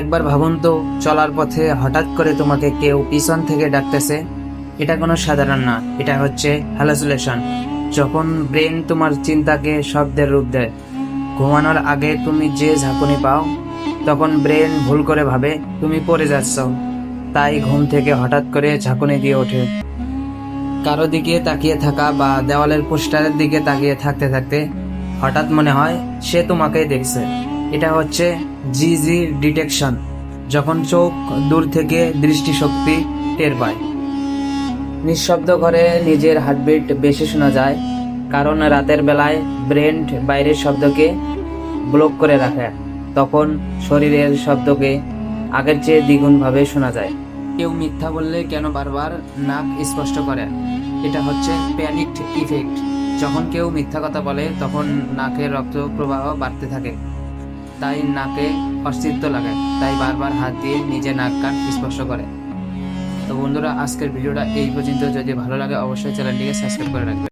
একবার ভাবুন তো, চলার পথে হঠাৎ করে তোমাকে কেউ পিছন থেকে ডাকতেছে? এটা কোনো সাধারণ না, এটা হচ্ছে হ্যালোসুলেশন যখন ব্রেন তোমার চিন্তাকে শব্দের রূপ দেয়, ঘুমানোর আগে তুমি যে ঝাঁকুনি পাও, তখন ব্রেন ভুল করে ভাবে তুমি পড়ে যাচ্ছ। তাই ঘুম থেকে হঠাৎ করে ঝাঁকুনি দিয়ে ওঠে। কারও দিকে তাকিয়ে থাকা বা দেওয়ালের পোস্টারের দিকে তাকিয়ে থাকতে থাকতে হঠাৎ মনে হয় সে তোমাকেই দেখছে। এটা হচ্ছে জিজি ডিটেকশন যখন চোখ দূর থেকে দৃষ্টিশক্তি টের পায়। নিঃশব্দ ঘরে নিজের হার্টবিট বেশি শোনা যায়, কারণ রাতের বেলায় ব্রেন বাইরের শব্দকে ব্লক করে রাখে, তখন শরীরের শব্দকে আগের চেয়ে দ্বিগুণভাবে শোনা যায়। কেউ মিথ্যা বললে কেন বারবার নাক স্পষ্ট করে? এটা হচ্ছে প্যানিকড ইফেক্ট যখন কেউ মিথ্যা কথা বলে, তখন নাকের রক্ত প্রবাহ বাড়তে থাকে। তাই নাকে অস্তিত্ব লাগে, তাই বারবার হাত দিয়ে নিজে নাক কান স্পর্শ করে। তো বন্ধুরা, আজকের ভিডিওটা এই পর্যন্ত। যদি ভালো লাগে, অবশ্যই চ্যানেলটিকে সাবস্ক্রাইব করে রাখবে।